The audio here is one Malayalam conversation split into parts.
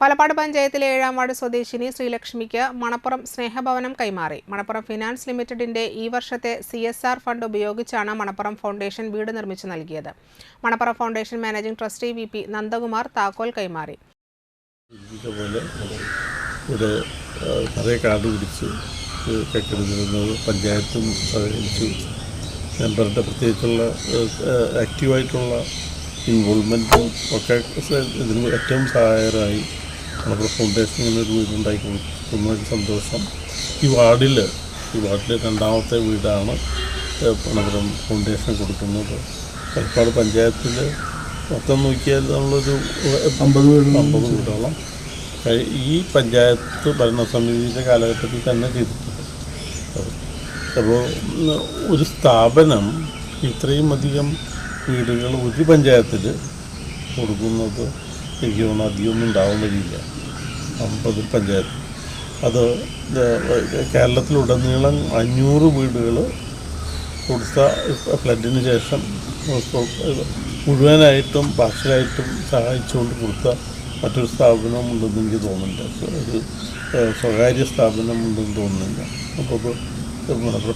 പാലക്കാട് പഞ്ചായത്തിലെ ഏഴാം വാർഡ് സ്വദേശിനി ശ്രീലക്ഷ്മിക്ക് മണപ്പുറം സ്നേഹഭവനം കൈമാറി. മണപ്പുറം ഫിനാൻസ് ലിമിറ്റഡിന്റെ ഈ വർഷത്തെ സി എസ് ആർ ഫണ്ട് ഉപയോഗിച്ചാണ് മണപ്പുറം ഫൗണ്ടേഷൻ വീട് നിർമ്മിച്ചു നൽകിയത്. Manappuram foundation managing trustee V P Nandakumar താക്കോൽ കൈമാറി. പ്രത്യേകിച്ചുള്ള ആക്റ്റീവായിട്ടുള്ള ഇൻവോൾവ്മെന്റും ഒക്കെ ഇതിന് ഏറ്റവും സഹായകരമായി നമ്മുടെ ഫൗണ്ടേഷൻ ഇങ്ങനെ ഒരു വീടുണ്ടാക്കി കൊടുക്കുന്നതിൽ സന്തോഷം. ഈ വാർഡിൽ ഈ വാർഡിലെ രണ്ടാമത്തെ വീടാണ് നമ്മുടെ പണപുരം ഫൗണ്ടേഷൻ കൊടുക്കുന്നത്. പാലക്കാട് പഞ്ചായത്തിൽ മൊത്തം നോക്കിയാൽ നമ്മളൊരു അമ്പത് വീട്. അമ്പത് വീടോളം. ഈ പഞ്ചായത്ത് ഭരണസമിതിയുടെ കാലഘട്ടത്തിൽ തന്നെ ചെയ്തിട്ടുണ്ട്. അപ്പോൾ ഒരു സ്ഥാപനം ഇത്രയും അധികം വീടുകൾ ഒരു പഞ്ചായത്തിൽ കൊടുക്കുന്നത് എനിക്ക് തോന്നുന്നു അധികമൊന്നും ഉണ്ടാവുന്നില്ല അമ്പത് പഞ്ചായത്ത്. അത് കേരളത്തിലുടനീളം അഞ്ഞൂറ് വീടുകൾ കൊടുത്ത ഫ്ലഡിന് ശേഷം മുഴുവനായിട്ടും പാർഷ്യലായിട്ടും സഹായിച്ചുകൊണ്ട് കൊടുത്ത മറ്റൊരു സ്ഥാപനം ഉണ്ടെന്ന് എനിക്ക് തോന്നുന്നില്ല ഒരു സ്വകാര്യ സ്ഥാപനം ഉണ്ടെന്ന് തോന്നുന്നില്ല. അപ്പോൾ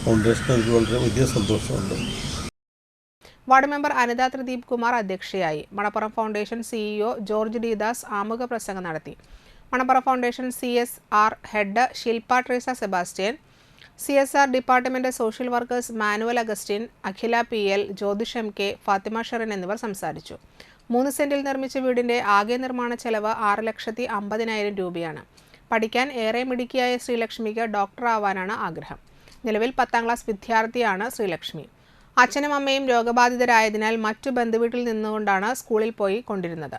ഫൗണ്ടേഷൻ അതിൽ വളരെ വലിയ സന്തോഷമുണ്ട്. വാർഡ് മെമ്പർ അനിത ത്രിദീപ് കുമാർ അധ്യക്ഷയായി. Manappuram foundation CEO George D Das ആമുഖ പ്രസംഗം നടത്തി. Manappuram foundation C S R head Shilpa Treesa Sebastian C S R department social workers Manuel Augustine Akhila P L Jyothish M K Fathima Sherin എന്നിവർ സംസാരിച്ചു. മൂന്ന് സെന്റിൽ നിർമ്മിച്ച വീടിന്റെ ആകെ നിർമ്മാണ ചെലവ് ആറ് ലക്ഷത്തി അമ്പതിനായിരം രൂപയാണ്. പഠിക്കാൻ ഏറെ മിടുക്കിയായ ശ്രീലക്ഷ്മിക്ക് ഡോക്ടർ ആവാനാണ് ആഗ്രഹം. നിലവിൽ പത്താം ക്ലാസ് വിദ്യാർത്ഥിയാണ് ശ്രീലക്ഷ്മി. അച്ഛനും അമ്മയും രോഗബാധിതരായതിനാൽ മറ്റു ബന്ധുവീട്ടിൽ നിന്നുകൊണ്ടാണ് സ്കൂളിൽ പോയി കൊണ്ടിരുന്നത്.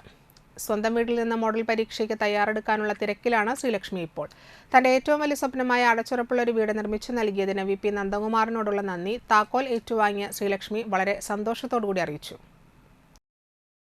സ്വന്തം വീട്ടിൽ നിന്ന് മോഡൽ പരീക്ഷയ്ക്ക് തയ്യാറെടുക്കാനുള്ള തിരക്കിലാണ് ശ്രീലക്ഷ്മി ഇപ്പോൾ. തന്റെ ഏറ്റവും വലിയ സ്വപ്നമായ അടച്ചുറപ്പുള്ള ഒരു വീട് നിർമ്മിച്ചു നൽകിയതിന് വി പി നന്ദകുമാറിനോടുള്ള നന്ദി. താക്കോൽ ഏറ്റുവാങ്ങിയ ശ്രീലക്ഷ്മി വളരെ സന്തോഷത്തോടു കൂടി അറിയിച്ചു.